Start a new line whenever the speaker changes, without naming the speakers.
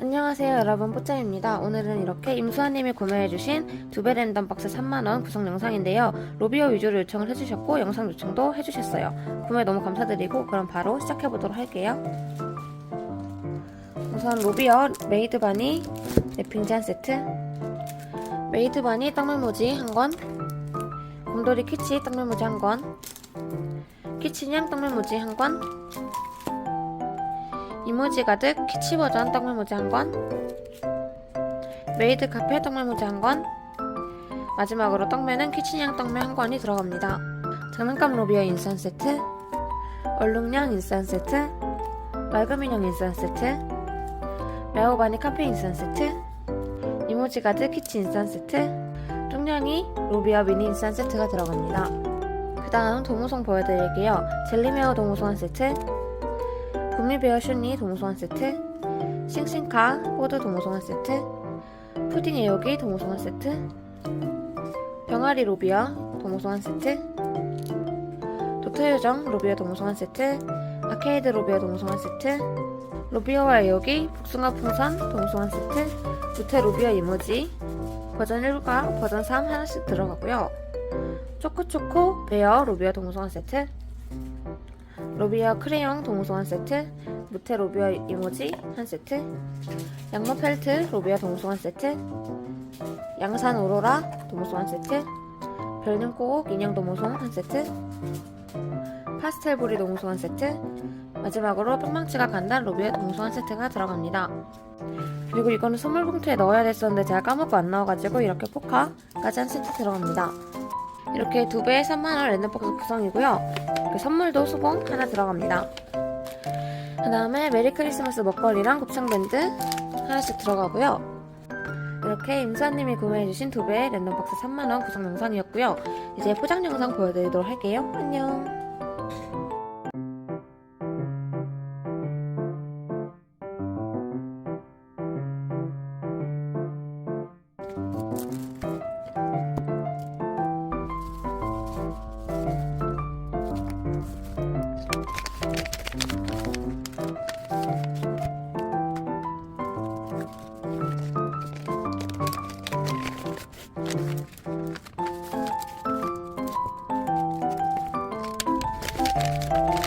안녕하세요 여러분. 뽀짱입니다. 오늘은 이렇게 임수아님이 구매해주신 두 배 랜덤 박스 3만원 구성 영상인데요. 로비어 위주로 요청을 해주셨고 영상 요청도 해주셨어요. 구매 너무 감사드리고 그럼 바로 시작해보도록 할게요. 우선 로비어 메이드 바니 랩핑 제한 세트. 메이드 바니 떡물무지 한권. 곰돌이 키치 떡물무지 한권. 키친양 떡물무지 한권 이모지 가득 키치 버전 떡물무지 한 권, 메이드 카페 떡물무지 한 권, 마지막으로 떡매는 키친양 떡매 한 권이 들어갑니다. 장난감 로비어 인선 세트, 얼룩냥 인선 세트, 맑은 인형 인선 세트, 매우바니 카페 인선 세트, 이모지 가득 키치 인선 세트, 뚱냥이 로비어 미니 인선 세트가 들어갑니다. 그 다음 도무송 보여드릴게요. 젤리메어 도무송 한 세트, 구미베어 슈니 동소한 세트 싱싱카 포드 동소한 세트 푸딩 애호기 동소한 세트 병아리 로비어 동소한 세트 도토요정 로비어 동소한 세트 아케이드 로비어 동소한 세트 로비어와 애호기 복숭아 풍선 동소한 세트 주태 로비어 이모지 버전 1과 버전 3 하나씩 들어가고요. 초코초코 베어 로비어 동소한 세트 로비어 크레용 동소한 세트, 무테 로비어 이모지 한 세트, 양모 펠트 로비어 동소한 세트, 양산 오로라 동소한 세트, 별님 꼭 인형 동소한 한 세트, 파스텔 보리 동소한 세트, 마지막으로 뿅망치가 간단 로비어 동소한 세트가 들어갑니다. 그리고 이거는 선물 봉투에 넣어야 됐었는데 제가 까먹고 안 넣어가지고 이렇게 포카까지 한 세트 들어갑니다. 이렇게 두 배에 3만원 랜덤박스 구성이고요. 이렇게 선물도 수봉 하나 들어갑니다. 그 다음에 메리 크리스마스 먹거리랑 곱창밴드 하나씩 들어가고요. 이렇게 임수아님이 구매해주신 두 배의 랜덤박스 3만원 구성 영상이었고요. 이제 포장 영상 보여드리도록 할게요. 안녕. Thank you.